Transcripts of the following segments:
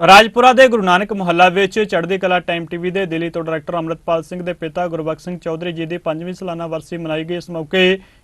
ਰਾਜਪੁਰਾ ਦੇ ਗੁਰੂ ਨਾਨਕ ਮੁਹੱਲਾ ਵਿੱਚ ਚੜ੍ਹਦੀ ਕਲਾ ਟਾਈਮ ਟੀਵੀ ਦੇ ਦਿੱਲੀ ਤੋਂ ਡਾਇਰੈਕਟਰ ਅੰਮ੍ਰਿਤਪਾਲ ਸਿੰਘ ਦੇ ਪਿਤਾ ਗੁਰਬਖਸ਼ ਸਿੰਘ ਚੌਧਰੀ ਜੀ ਦੀ 5ਵੀਂ ਸਾਲਾਨਾ ਵਰਸੀ ਮਨਾਈ ਗਈ। ਇਸ ਮੌਕੇ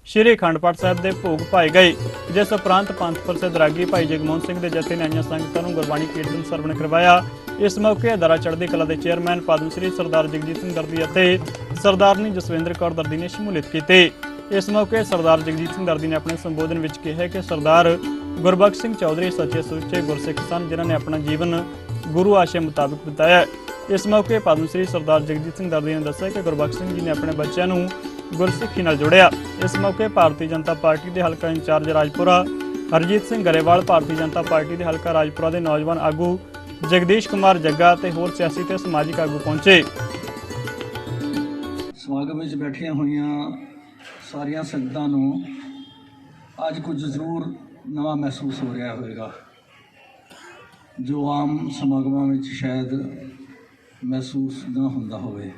ਸ਼੍ਰੀ ਅਖੰਡ ਪਾਠ ਸਾਹਿਬ ਦੇ ਭੋਗ ਪਾਏ ਗਏ, ਜਿਸ ਉਪਰੰਤ ਪੰਥ ਪ੍ਰਸਿੱਧ ਰਾਗੀ ਭਾਈ ਜਗਮੋਹਨ ਸਿੰਘ ਦੇ ਜਥੇ ਨੇ ਆਈਆਂ ਸੰਗਤਾਂ ਨੂੰ ਗੁਰਬਾਣੀ ਕੀਰਤਨ ਸਰਵਣ ਕਰਵਾਇਆ। ਇਸ ਮੌਕੇ ਅਦਾਰਾ ਚੜ੍ਹਦੀ ਕਲਾ ਦੇ ਚੇਅਰਮੈਨ ਪਦਮ ਸ੍ਰੀ ਸਰਦਾਰ ਜਗਜੀਤ ਸਿੰਘ ਦਰਦੀ ਅਤੇ ਸਰਦਾਰਨੀ ਜਸਵਿੰਦਰ ਕੌਰ ਦਰਦੀ ਨੇ ਸ਼ਮੂਲੀਅਤ ਕੀਤੀ। ਇਸ ਮੌਕੇ ਸਰਦਾਰ ਜਗਜੀਤ ਸਿੰਘ ਦਰਦੀ ਨੇ ਆਪਣੇ ਸੰਬੋਧਨ ਵਿੱਚ ਕਿਹਾ ਕਿ ਸਰਦਾਰ ਗੁਰਬਖਸ਼ ਸਿੰਘ ਚੌਧਰੀ ਸੱਚੇ ਸੁੱਚੇ ਗੁਰਸਿੱਖ ਸਨ, ਜਿਨ੍ਹਾਂ ਨੇ ਆਪਣਾ ਜੀਵਨ ਗੁਰੂ ਆਸ਼ੇ ਮੁਤਾਬਕ ਬਿਤਾਇਆ। ਇਸ ਮੌਕੇ ਪਦਮ ਸ੍ਰੀ ਸਰਦਾਰ ਜਗਜੀਤ ਸਿੰਘ ਦਰਦੀ ਨੇ ਦੱਸਿਆ ਕਿ ਗੁਰਬਖਸ਼ ਸਿੰਘ ਜੀ ਨੇ ਆਪਣੇ ਬੱਚਿਆਂ ਨੂੰ ਗੁਰਸਿੱਖੀ ਨਾਲ ਜੋੜਿਆ। ਇਸ ਮੌਕੇ ਭਾਰਤੀ ਜਨਤਾ ਪਾਰਟੀ ਦੇ ਹਲਕਾ ਇੰਚਾਰਜ ਰਾਜਪੁਰਾ ਹਰਜੀਤ ਸਿੰਘ ਗਰੇਵਾਲ, ਭਾਰਤੀ ਜਨਤਾ ਪਾਰਟੀ ਦੇ ਹਲਕਾ ਰਾਜਪੁਰਾ ਦੇ ਨੌਜਵਾਨ ਆਗੂ ਜਗਦੀਸ਼ ਕੁਮਾਰ ਜੱਗਾ ਤੇ ਹੋਰ ਸਿਆਸੀ ਤੇ ਸਮਾਜਿਕ ਆਗੂ ਪਹੁੰਚੇ। ਸਮਾਗਮ ਵਿੱਚ ਬੈਠੀਆਂ ਹੋਈਆਂ ਸਾਰੀਆਂ ਸੰਗਤਾਂ ਨੂੰ ਅੱਜ ਕੁਝ ਜ਼ਰੂਰ ਨਵਾਂ ਮਹਿਸੂਸ ਹੋ ਰਿਹਾ ਹੋਵੇਗਾ। ਜੋ ਆਮ ਸਮਾਗਮਾਂ ਵਿੱਚ ਸ਼ਾਇਦ ਮਹਿਸੂਸ ਨਾ ਹੁੰਦਾ ਹੋਵੇ।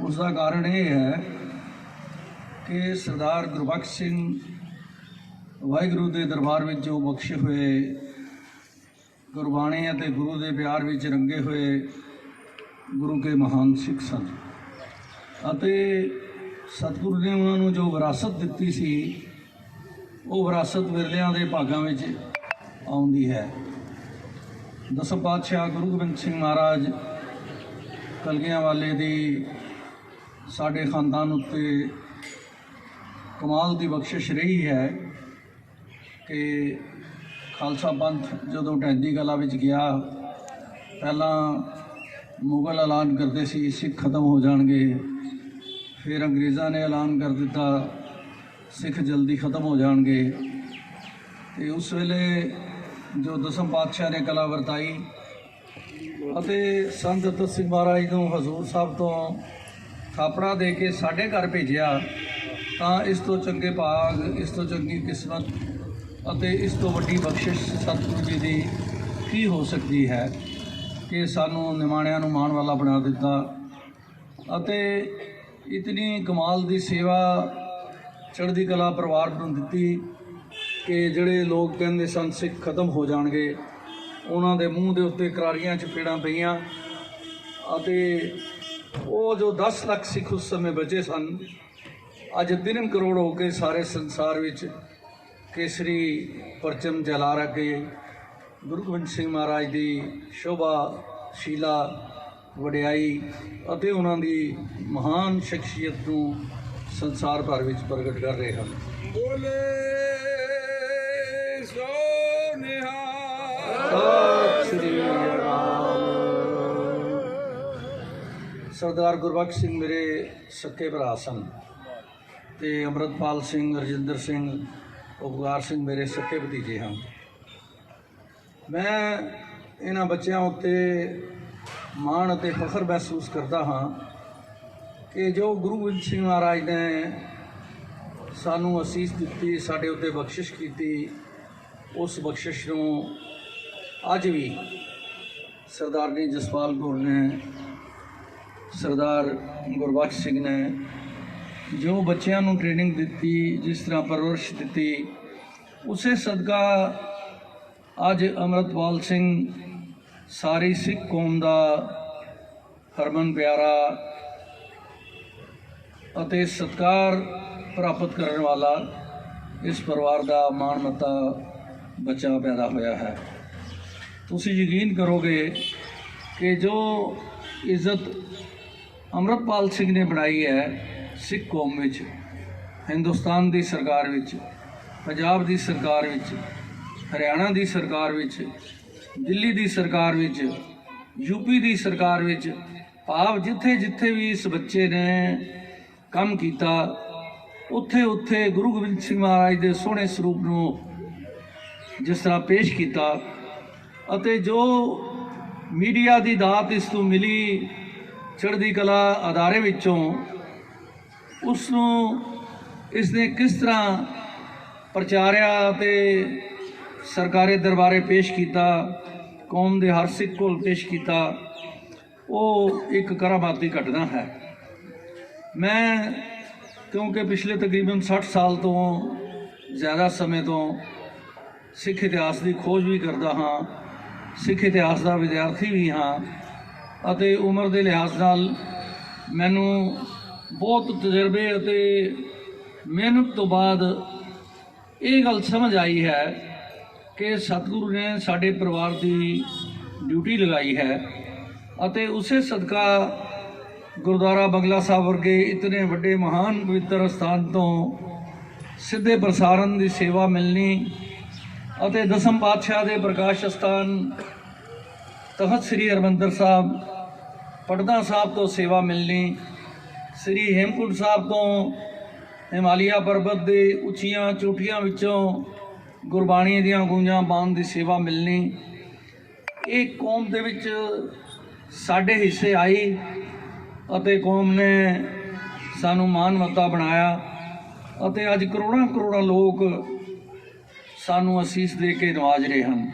ਉਸ ਦਾ ਕਾਰਨ ਇਹ ਹੈ ਕਿ ਸਰਦਾਰ ਗੁਰਬਖਸ਼ ਸਿੰਘ ਵਾਹਿਗੁਰੂ ਦੇ ਦਰਬਾਰ ਵਿੱਚ ਜੋ ਬਖਸ਼ੇ ਹੋਏ, ਗੁਰਬਾਣੀ ਅਤੇ ਗੁਰੂ ਦੇ ਪਿਆਰ ਵਿੱਚ ਰੰਗੇ ਹੋਏ ਗੁਰੂ ਕੇ ਮਹਾਨ ਸਿੱਖ ਸਨ ਅਤੇ ਸਤਿਗੁਰੂ ਨੇ ਉਹਨਾਂ ਨੂੰ ਜੋ ਵਿਰਾਸਤ ਦਿੱਤੀ ਸੀ ਉਹ ਵਿਰਾਸਤ ਵਿਰਲਿਆਂ ਦੇ ਭਾਗਾਂ ਵਿੱਚ ਆਉਂਦੀ ਹੈ। ਦਸਮ ਪਾਤਸ਼ਾਹ ਗੁਰੂ ਗੋਬਿੰਦ ਸਿੰਘ ਮਹਾਰਾਜ ਕਲਗੀਆਂ ਵਾਲੇ ਦੀ ਸਾਡੇ ਖਾਨਦਾਨ ਉੱਤੇ ਕਮਾਲ ਦੀ ਬਖਸ਼ਿਸ਼ ਰਹੀ ਹੈ ਕਿ ਖਾਲਸਾ ਪੰਥ ਜਦੋਂ ਟੈਂਦੀ ਕਲਾ ਵਿੱਚ ਗਿਆ, ਪਹਿਲਾਂ ਮੁਗਲ ਐਲਾਨ ਕਰਦੇ ਸੀ, ਸਿੱਖ ਖਤਮ ਹੋ ਜਾਣਗੇ, ਫਿਰ ਅੰਗਰੇਜ਼ਾਂ ਨੇ ਐਲਾਨ ਕਰ ਦਿੱਤਾ। ਸਿੱਖ ਜਲਦੀ ਖਤਮ ਹੋ ਜਾਣਗੇ। ਤੇ ਉਸ ਵੇਲੇ ਜੋ ਦਸਮ ਪਾਤਸ਼ਾਹ ਨੇ ਕਲਾ ਵਰਤਾਈ ਅਤੇ ਸੰਤ ਦत्त ਸਿੰਘ ਮਹਾਰਾਜ ਨੂੰ ਹਜ਼ੂਰ ਸਾਹਿਬ ਤੋਂ ਥਾਪੜਾ ਦੇ ਕੇ ਸਾਡੇ ਘਰ ਭੇਜਿਆ, ਤਾਂ ਇਸ ਤੋਂ ਚੰਗੇ ਭਾਗ, ਇਸ ਤੋਂ ਚੰਗੀ ਕਿਸਮਤ ਅਤੇ ਇਸ ਤੋਂ ਵੱਡੀ ਬਖਸ਼ਿਸ਼ ਸਤਿਗੁਰੂ ਜੀ ਦੀ ਕੀ ਹੋ ਸਕਦੀ ਹੈ ਕਿ ਸਾਨੂੰ ਨਿਮਾਣਿਆਂ ਨੂੰ ਮਾਣ ਵਾਲਾ ਬਣਾ ਦਿੱਤਾ। ਅਤੇ ਇਤਨੀ ਕਮਾਲ ਦੀ ਸੇਵਾ ਚੜ੍ਹਦੀ ਕਲਾ ਪਰਿਵਾਰ ਨੂੰ ਦਿੱਤੀ ਕਿ ਜਿਹੜੇ ਲੋਕ ਕਹਿੰਦੇ ਸਨ ਸਿੱਖ ਖਤਮ ਹੋ ਜਾਣਗੇ, ਉਹਨਾਂ ਦੇ ਮੂੰਹ ਦੇ ਉੱਤੇ ਕਰਾਰੀਆਂ ਚਪੇੜਾਂ ਪਈਆਂ ਅਤੇ ਉਹ ਜੋ 10 ਲੱਖ ਸਿੱਖ ਉਸ ਸਮੇਂ ਬਚੇ ਸਨ, ਅੱਜ 3 ਕਰੋੜ ਹੋ ਕੇ ਸਾਰੇ ਸੰਸਾਰ ਵਿੱਚ ਕੇਸਰੀ ਪਰਚਮ ਜਲਾ ਰਹੇ ਗੁਰੂ ਗੋਬਿੰਦ ਸਿੰਘ ਮਹਾਰਾਜ ਦੀ ਸ਼ੋਭਾ ਸ਼ੀਲਾ ਵਡਿਆਈ ਅਤੇ ਉਹਨਾਂ ਦੀ ਮਹਾਨ ਸ਼ਖਸੀਅਤ ਨੂੰ ਸੰਸਾਰ ਭਰ ਵਿੱਚ ਪ੍ਰਗਟ ਕਰ ਰਹੇ ਹਨ। ਬੋਲੇ ਸੋ ਨਿਹਾਲ। ਸਤਿ ਸ੍ਰੀ ਅਕਾਲ। ਸਰਦਾਰ ਗੁਰਬਖਸ਼ ਸਿੰਘ ਮੇਰੇ ਸੱਕੇ ਭਰਾ ਸਨ ਤੇ ਅਮਰਤਪਾਲ ਸਿੰਘ ਰਜਿੰਦਰ ਸਿੰਘ ਉਪਕਾਰ ਸਿੰਘ ਮੇਰੇ ਸੱਕੇ ਭਤੀਜੇ ਹਨ। ਮੈਂ ਇਹਨਾਂ ਬੱਚਿਆਂ ਉੱਤੇ ਮਾਣ ਅਤੇ ਫਖਰ ਮਹਿਸੂਸ ਕਰਦਾ ਹਾਂ ਕਿ ਜੋ ਗੁਰੂ ਗੋਬਿੰਦ ਸਿੰਘ ਮਹਾਰਾਜ ਨੇ ਸਾਨੂੰ ਅਸੀਸ ਦਿੱਤੀ, ਸਾਡੇ ਉੱਤੇ ਬਖਸ਼ਿਸ਼ ਕੀਤੀ, ਉਸ ਬਖਸ਼ਿਸ਼ ਨੂੰ ਅੱਜ ਵੀ ਸਰਦਾਰਨੀ ਜਸਪਾਲ ਕੌਰ ਨੇ, ਸਰਦਾਰ ਗੁਰਬਖਸ਼ ਸਿੰਘ ਨੇ ਜੋ ਬੱਚਿਆਂ ਨੂੰ ਟ੍ਰੇਨਿੰਗ ਦਿੱਤੀ, ਜਿਸ ਤਰ੍ਹਾਂ ਪਰਵਰਿਸ਼ ਦਿੱਤੀ, ਉਸੇ ਸਦਕਾ ਅੱਜ ਅਮਰਤਪਾਲ ਸਿੰਘ ਸਾਰੀ ਸਿੱਖ ਕੌਮ ਦਾ ਹਰਮਨ ਪਿਆਰਾ ਅਤੇ ਸਤਕਾਰ ਪ੍ਰਾਪਤ ਕਰਨ ਵਾਲਾ ਇਸ ਪਰਿਵਾਰ ਦਾ ਮਾਣਮੱਤਾ ਬੱਚਾ ਪੈਦਾ ਹੋਇਆ ਹੈ। ਤੁਸੀਂ ਯਕੀਨ ਕਰੋਗੇ ਕਿ ਜੋ ਇੱਜ਼ਤ ਅਮਰਤਪਾਲ ਸਿੰਘ ਨੇ ਬਣਾਈ ਹੈ ਸਿੱਖ ਕੌਮ ਵਿੱਚ, ਹਿੰਦੁਸਤਾਨ ਦੀ ਸਰਕਾਰ ਵਿੱਚ, ਪੰਜਾਬ ਦੀ ਸਰਕਾਰ ਵਿੱਚ, ਹਰਿਆਣਾ ਦੀ ਸਰਕਾਰ ਵਿੱਚ, ਦਿੱਲੀ ਦੀ ਸਰਕਾਰ ਵਿੱਚ ਯੂਪੀ ਦੀ ਸਰਕਾਰ ਵਿੱਚ, ਭਾਵ ਜਿੱਥੇ ਜਿੱਥੇ ਵੀ ਇਸ ਬੱਚੇ ਨੇ ਕੰਮ ਕੀਤਾ ਉੱਥੇ ਉੱਥੇ ਗੁਰੂ ਗੋਬਿੰਦ ਸਿੰਘ ਮਹਾਰਾਜ ਦੇ ਸੋਹਣੇ ਸਰੂਪ ਨੂੰ ਜਿਸ ਤਰ੍ਹਾਂ ਪੇਸ਼ ਕੀਤਾ ਅਤੇ ਜੋ ਮੀਡੀਆ ਦੀ ਦਾਤ ਇਸ ਨੂੰ ਮਿਲੀ ਚੜ੍ਹਦੀ ਕਲਾ ਅਦਾਰੇ ਵਿੱਚੋਂ, ਉਸ ਨੂੰ ਇਸ ਨੇ ਕਿਸ ਤਰ੍ਹਾਂ ਪ੍ਰਚਾਰਿਆ ਅਤੇ ਸਰਕਾਰੀ ਦਰਬਾਰੇ ਪੇਸ਼ ਕੀਤਾ, ਕੌਮ ਦੇ ਹਰ ਸਿੱਖ ਕੋਲ ਪੇਸ਼ ਕੀਤਾ, ਉਹ ਇੱਕ ਕਰਾਮਾਤੀ ਘਟਨਾ ਹੈ। ਮੈਂ ਕਿਉਂਕਿ ਪਿਛਲੇ ਤਕਰੀਬਨ 60 ਸਾਲ ਤੋਂ, ਜ਼ਿਆਦਾ ਸਮੇਂ ਤੋਂ ਸਿੱਖ ਇਤਿਹਾਸ ਦੀ ਖੋਜ ਵੀ ਕਰਦਾ ਹਾਂ, ਸਿੱਖ ਇਤਿਹਾਸ ਦਾ ਵਿਦਿਆਰਥੀ ਵੀ ਹਾਂ ਅਤੇ ਉਮਰ ਦੇ ਲਿਹਾਜ਼ ਨਾਲ ਮੈਨੂੰ ਬਹੁਤ ਤਜਰਬੇ ਅਤੇ ਮਿਹਨਤ ਤੋਂ ਬਾਅਦ ਇਹ ਗੱਲ ਸਮਝ ਆਈ ਹੈ ਕਿ ਸਤਿਗੁਰੂ ਨੇ ਸਾਡੇ ਪਰਿਵਾਰ ਦੀ ਡਿਊਟੀ ਲਗਾਈ ਹੈ ਅਤੇ ਉਸੇ ਸਦਕਾ ਗੁਰਦੁਆਰਾ ਬੰਗਲਾ ਸਾਹਿਬ ਵਰਗੇ ਇਤਨੇ ਵੱਡੇ ਮਹਾਨ ਪਵਿੱਤਰ ਸਥਾਨ ਤੋਂ ਸਿੱਧੇ ਪ੍ਰਸਾਰਣ ਦੀ ਸੇਵਾ ਮਿਲਣੀ ਅਤੇ ਦਸਮ ਪਾਤਸ਼ਾਹ ਦੇ ਪ੍ਰਕਾਸ਼ ਸਥਾਨ ਤਖਤ ਸ੍ਰੀ ਹਰਿਮੰਦਰ ਸਾਹਿਬ, ਪਟਨਾ ਸਾਹਿਬ ਤੋਂ ਸੇਵਾ ਮਿਲਣੀ, ਸ੍ਰੀ ਹੇਮਕੁੰਟ ਸਾਹਿਬ ਤੋਂ ਹਿਮਾਲਿਆ ਪਰਬਤ ਦੇ ਉੱਚੀਆਂ ਚੋਟੀਆਂ ਵਿੱਚੋਂ ਗੁਰਬਾਣੀ ਦੀਆਂ ਗੂੰਜਾਂ ਪਾਉਣ ਦੀ ਸੇਵਾ ਮਿਲਣੀ। ਇਹ ਕੌਮ ਦੇ ਵਿੱਚ ਸਾਡੇ ਹਿੱਸੇ ਆਈ। ਅਤੇ ਕੌਮ ਨੇ ਸਾਨੂੰ ਮਾਨਵਤਾ ਬਣਾਇਆ ਅਤੇ ਅੱਜ ਕਰੋੜਾਂ ਕਰੋੜਾਂ ਲੋਕ ਸਾਨੂੰ ਅਸੀਸ ਦੇ ਕੇ ਨਵਾਜ ਰਹੇ ਹਨ।